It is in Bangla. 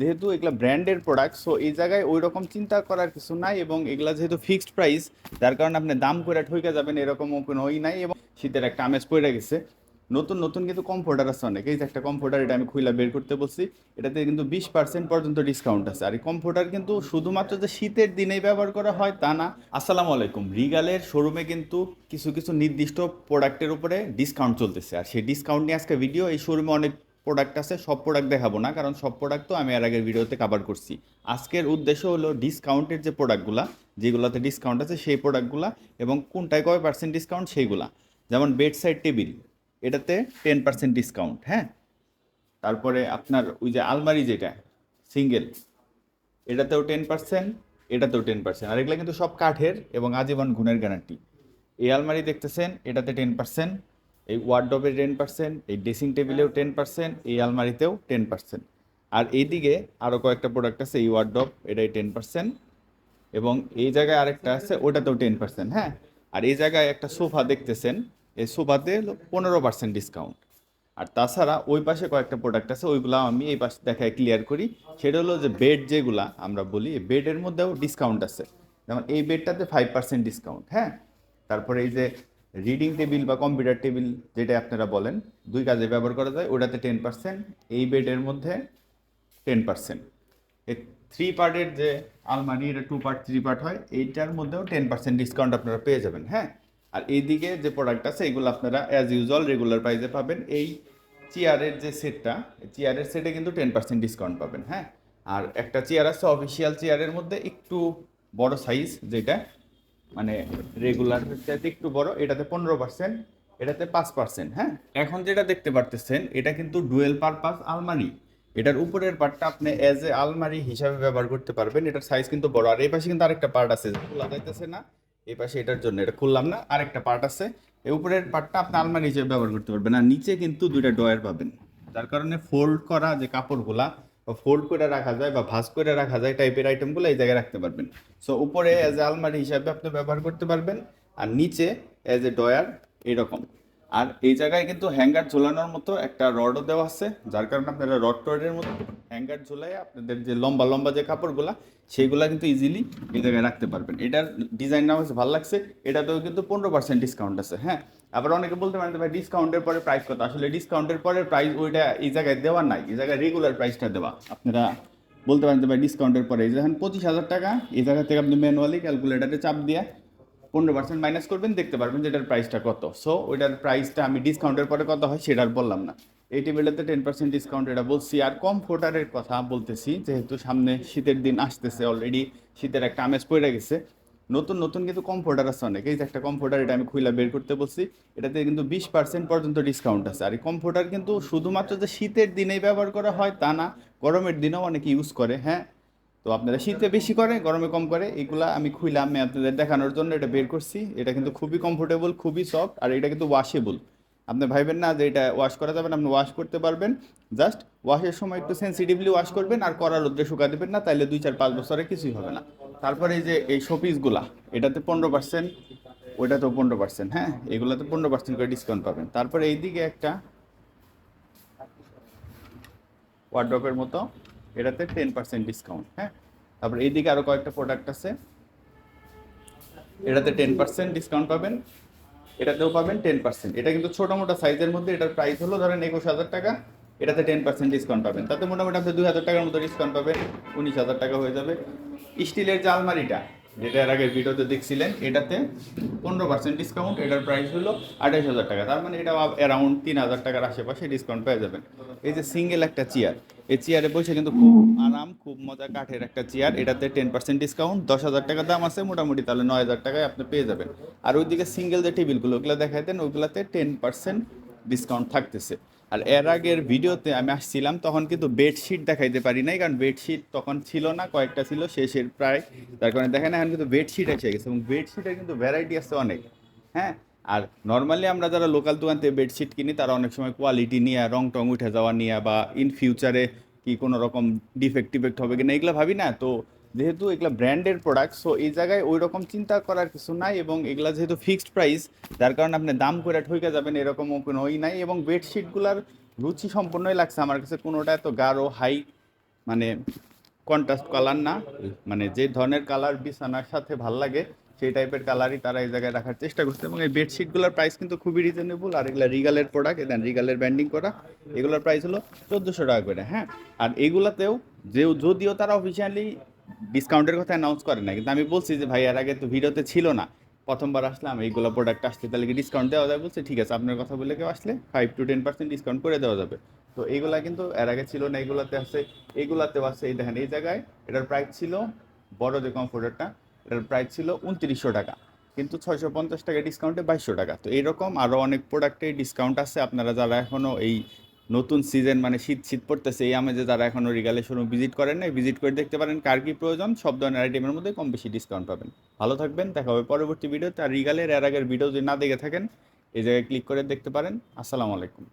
যেহেতু এগুলা ব্র্যান্ডের প্রোডাক্ট সো এই জায়গায় ওই রকম চিন্তা করার কিছু নাই এবং এগুলা যেহেতু ফিক্সড প্রাইস যার কারণে আপনি দাম করে ঠইকা যাবেন এরকমও কোনো ওই নাই এবং শীতের একটা আমেজ পড়ে গেছে। নতুন নতুন কিন্তু কমফোর্টার আছে অনেক। এই যে একটা কমফোর্টার এটা আমি খুইলা বের করতে বলছি, এটাতে কিন্তু বিশ পার্সেন্ট পর্যন্ত ডিসকাউন্ট আছে। আর এই কমফোর্টার কিন্তু শুধুমাত্র যে শীতের দিনেই ব্যবহার করা হয়, তা না। আসসালামু আলাইকুম। রিগালের শোরুমে কিন্তু কিছু কিছু নির্দিষ্ট প্রোডাক্টের উপরে ডিসকাউন্ট চলতেছে। আর সেই ডিসকাউন্ট নিয়ে আজকে ভিডিও এই শোরুমে অনেক প্রোডাক্ট আছে, সব প্রোডাক্ট দেখাবো না, কারণ সব প্রোডাক্ট তো আমি আর আগের ভিডিওতে কভার করছি। আজকের উদ্দেশ্য হলো ডিসকাউন্টের যে প্রোডাক্টগুলা যেগুলোতে ডিসকাউন্ট আছে সেই প্রোডাক্টগুলা এবং কোনটায় কয় পার্সেন্ট ডিসকাউন্ট সেইগুলা। যেমন বেড সাইড টেবিল এটাতে টেন পার্সেন্ট ডিসকাউন্ট হ্যাঁ? তারপরে আপনার ওই যে আলমারি যেটা সিঙ্গেল এটাতেও টেন পার্সেন্ট এটাতেও টেন পার্সেন্ট আর এগুলো কিন্তু সব কাঠের এবং আজীবন গুণের গ্যারান্টি এই আলমারি দেখতেছেন, এটাতে টেন পার্সেন্ট এই ওয়ার্ডরোবে টেন পার্সেন্ট এই ড্রেসিং টেবিলেও টেন পার্সেন্ট এই আলমারিতেও টেন পার্সেন্ট আর এইদিকে আরও কয়েকটা প্রোডাক্ট আছে এই ওয়ার্ডরোব এটাই টেন পার্সেন্ট এবং এই জায়গায় আরেকটা আছে ওটাতেও টেন পার্সেন্ট হ্যাঁ? আর এই জায়গায় একটা সোফা দেখতেছেন এই সোফাতে হলো পনেরো পার্সেন্ট ডিসকাউন্ট আর তাছাড়া ওই পাশে কয়েকটা প্রোডাক্ট আছে ওইগুলো আমি এই পাশে দেখায় ক্লিয়ার করি। সেটা হলো যে বেড যেগুলা আমরা বলি এই বেডের মধ্যেও ডিসকাউন্ট আছে। যেমন এই বেডটাতে ফাইভ পার্সেন্ট ডিসকাউন্ট হ্যাঁ? তারপরে এই যে রিডিং টেবিল বা কম্পিউটার টেবিল যেটা আপনারা বলেন, দুই কাজে ব্যবহার করা যায়, ওটাতে টেন পার্সেন্ট এই বেডের মধ্যে টেন পার্সেন্ট এই থ্রি পার্টের যে আলমারি, এটা টু পার্ট থ্রি পার্ট হয়, এইটার মধ্যেও টেন পার্সেন্ট ডিসকাউন্ট আপনারা পেয়ে যাবেন হ্যাঁ? আর এইদিকে যে প্রোডাক্ট আছে, এগুলো আপনারা অ্যাজ ইউজুয়াল রেগুলার প্রাইসে পাবেন। এই চেয়ারের যে সেটটা চেয়ারের সেটে কিন্তু টেন পার্সেন্ট ডিসকাউন্ট পাবেন হ্যাঁ? আর একটা চেয়ার আছে অফিসিয়াল চেয়ারের মধ্যে একটু বড় সাইজ যেটা মানে রেগুলার চাইতে একটু বড়, এটাতে পনেরো পার্সেন্ট এটাতে পাঁচ পার্সেন্ট হ্যাঁ? এখন যেটা দেখতে পারতেছেন, এটা কিন্তু ডুয়েল পারপাস আলমারি। এটার উপরের পার্টটা আপনি অ্যাজ এ আলমারি হিসাবে ব্যবহার করতে পারবেন। এটার সাইজ কিন্তু বড়। আর এই পাশে কিন্তু আরেকটা পার্ট আছে, খোলা যাইতেছে না। এই পাশে এটার জন্য এটা খুললাম না, আরেকটা পার্ট আছে। এই উপরের পার্টটা আপনি আলমারি হিসেবে ব্যবহার করতে পারবেন। আর নিচে কিন্তু দুইটা ডয়ার পাবেন। যার কারণে ফোল্ড করা যে কাপড়গুলা বা ফোল্ড করে রাখা যায় বা ভাঁজ করে রাখা যায় টাইপের আইটেমগুলো এই জায়গায় রাখতে পারবেন। সো উপরে অ্যাজ এ আলমারি হিসাবে আপনি ব্যবহার করতে পারবেন, আর নিচে অ্যাজ এ ডয়ার এরকম। আর এই জায়গায় কিন্তু হ্যাঙ্গার ঝোলানোর মতো একটা রডও দেওয়া আছে, যার কারণে আপনারা রড টডের মতো হ্যাঙ্গার ঝোলাই আপনাদের যে লম্বা লম্বা যে কাপড়গুলা সেইগুলা কিন্তু ইজিলি এই জায়গায় রাখতে পারবেন। এটার ডিজাইন হচ্ছে ভালো লাগছে, এটাতেও কিন্তু পনেরো পার্সেন্ট ডিসকাউন্ট আছে হ্যাঁ? আবার অনেকে বলতে পারেন ভাই ডিসকাউন্টের পরে প্রাইস কত? আসলে ডিসকাউন্টের পরে প্রাইস ওইটা এই জায়গায় দেওয়া নাই, এই জায়গায় রেগুলার প্রাইসটা দেওয়া। আপনারা বলতে পারেন ভাই ডিসকাউন্টের পরে এই যখন পঁচিশ হাজার টাকা, এই জায়গা থেকে আপনি ম্যানুয়ালি ক্যালকুলেটারে চাপ দিয়ে পনেরো পার্সেন্ট মাইনাস করবেন, দেখতে পারবেন যে এটার প্রাইসটা কত। সো ওইটার প্রাইসটা আমি ডিসকাউন্টের পরে কত হয় সেটা আর বললাম না। এই টেবিলটাতে টেন পার্সেন্ট ডিসকাউন্ট এটা বলছি। আর কমফোর্টারের কথা বলতেছি, যেহেতু সামনে শীতের দিন আসতেছে অলরেডি শীতের একটা আমেজ পড়ে গেছে। নতুন নতুন কিন্তু কমফোর্টার আছে অনেক। এই যে একটা কমফোর্টার এটা আমি খুইলা বের করতে বলছি, এটাতে কিন্তু বিশ পার্সেন্ট পর্যন্ত ডিসকাউন্ট আছে। আর এই কমফোর্টার কিন্তু শুধুমাত্র যে শীতের দিনেই ব্যবহার করা হয় তা না, গরমের দিনেও অনেকে ইউজ করে হ্যাঁ? তো আপনারা শীতে বেশি করে, গরমে কম করে, এগুলা আমি খুইলাম, আমি আপনাদের দেখানোর জন্য এটা বের করছি। এটা কিন্তু খুবই কমফোর্টেবল খুবই সফট আর এটা কিন্তু ওয়াশেবল আপনি ভাইবেন না যে এটা ওয়াশ করা যাবে না, আপনি ওয়াশ করতে পারবেন। জাস্ট ওয়াশের সময় একটু সেন্সিটিভলি ওয়াশ করবেন, আর করার রোদ্রে শুকা দেবেন না, তাইলে দুই চার পাঁচ বছরে কিছুই হবে না। তারপরে এই যে এই শোপিসগুলা এটাতে পনেরো পার্সেন্ট ওইটাতেও পনেরো পার্সেন্ট হ্যাঁ? এগুলোতে পনেরো পার্সেন্ট করে ডিসকাউন্ট পাবেন। তারপরে এইদিকে একটা ওয়ার্ড্রপের মতো। এটাতে টেন পার্সেন্ট ডিসকাউন্ট হ্যাঁ? তারপর এইদিকে আরও কয়েকটা প্রোডাক্ট আছে। এটাতে টেন পার্সেন্ট ডিসকাউন্ট পাবেন, এটাতেও পাবেন টেন পার্সেন্ট এটা কিন্তু ছোটো মোটো সাইজের মধ্যে, এটার প্রাইস হলো ধরেন একুশ হাজার টাকা, এটাতে টেন পার্সেন্ট ডিসকাউন্ট পাবেন। তাতে মোটামুটি আপনি দুই হাজার টাকার মতো ডিসকাউন্ট পাবেন, উনিশ হাজার টাকা হয়ে যাবে। স্টিলের যে আলমারিটা, যেটা এর আগের ভিডিওতে দেখছিলেন, এটাতে পনেরো পার্সেন্ট ডিসকাউন্ট এটার প্রাইস হলো আঠাশ হাজার টাকা। তার মানে এটা অ্যারাউন্ড তিন হাজার টাকার আশেপাশে ডিসকাউন্ট পেয়ে যাবেন। এই যে সিঙ্গেল একটা চেয়ার এই চেয়ারে বসে কিন্তু খুব আরাম, খুব মজা কাঠের একটা চেয়ার এটাতে টেন পার্সেন্ট ডিসকাউন্ট দশ হাজার টাকা দাম আছে মোটামুটি, তাহলে নয় হাজার টাকায় আপনি পেয়ে যাবেন। আর ওইদিকে সিঙ্গেল যে টেবিলগুলো ওগুলো দেখাই দেন, ওইগুলোতে টেন পার্সেন্ট ডিসকাউন্ট থাকতেছে। আর এর আগের ভিডিওতে আমি আসছিলাম, তখন কিন্তু বেডশিট দেখাইতে পারি নাই, কারণ বেডশিট তখন ছিল না, কয়েকটা ছিল, শেষের প্রায়। তার কারণে দেখেন, এখন কিন্তু বেডশিট এসে গেছে, এবং বেডশিটের কিন্তু ভ্যারাইটি আছে অনেক। হ্যাঁ? আর নর্মালি আমরা যারা লোকাল দোকানতে বেডশিট কিনি, তারা অনেক সময় কোয়ালিটি নিয়ে রং টং উঠে যাওয়া নিয়ে বা ইন ফিউচারে কি কোনো রকম ডিফেক্ট টিফেক্ট হবে কিনা এগুলো ভাবি না। তো যেহেতু এগুলো ব্র্যান্ডের প্রোডাক্ট সো এই জায়গায় ওই রকম চিন্তা করার কিছু নাই এবং এগুলা যেহেতু ফিক্সড প্রাইস যার কারণে আপনি দাম করে ঠইকে যাবেন এরকমও কোনো ওই নাই এবং বেডশিটগুলার রুচি সম্পূর্ণই লাগছে। আমার কাছে কোনোটা এত গাঢ় হাই মানে কন্ট্রাস্ট কালার না। মানে যে ধরনের কালার বিছানার সাথে ভালো লাগে সেই টাইপের কালারই তারা এই জায়গায় রাখার চেষ্টা করছে। এবং এই বেডশিটগুলোর প্রাইস কিন্তু খুবই রিজনেবল আর এগুলা রিগালের প্রোডাক্ট দেন রিগালের ব্যান্ডিং করা এগুলোর প্রাইস হলো চোদ্দোশো টাকা করে হ্যাঁ? আর এগুলাতেও যে যদিও তারা অফিসিয়ালি ডিসকাউন্টের কথা অ্যানাউন্স করে না কিন্তু আমি বলছি যে ভাই এর আগে তো ভিডিওতে ছিল না। প্রথমবার আসলাম এইগুলো প্রোডাক্ট আসছে তাহলে কি ডিসকাউন্ট দেওয়া যায়? বলছে ঠিক আছে আপনার কথা বলে কেউ আসলে five to ten percent discount করে দেওয়া যাবে। তো এইগুলা কিন্তু এর আগে ছিল না, এইগুলাতে আছে, এইগুলাতেও আছে, এই দেখেন, এই জায়গায় এটার প্রাইস ছিল, বড় যে কমফোর্টারটা এটার প্রাইস ছিল উনত্রিশশো টাকা। কিন্তু ছয়শো পঞ্চাশ টাকা ডিসকাউন্টে বাইশশো টাকা। তো এইরকম আরও অনেক প্রোডাক্টে ডিসকাউন্ট আছে। আপনারা যারা এখনও এই নতুন সিজন মানে শীত শীত পড়তেছে, এই আমেজে যারা এখনও রিগালের শোরুম ভিজিট করেন নাই ভিজিট করে দেখতে পারেন কার কী প্রয়োজন, সব ধরনের আইটেমের মধ্যে কম বেশি ডিসকাউন্ট পাবেন। ভালো থাকবেন, দেখা হবে পরবর্তী ভিডিওতে আর রিগালের এর আগের ভিডিও যদি না দেখে থাকেন, এই জায়গায় ক্লিক করে দেখতে পারেন। আসসালামু আলাইকুম।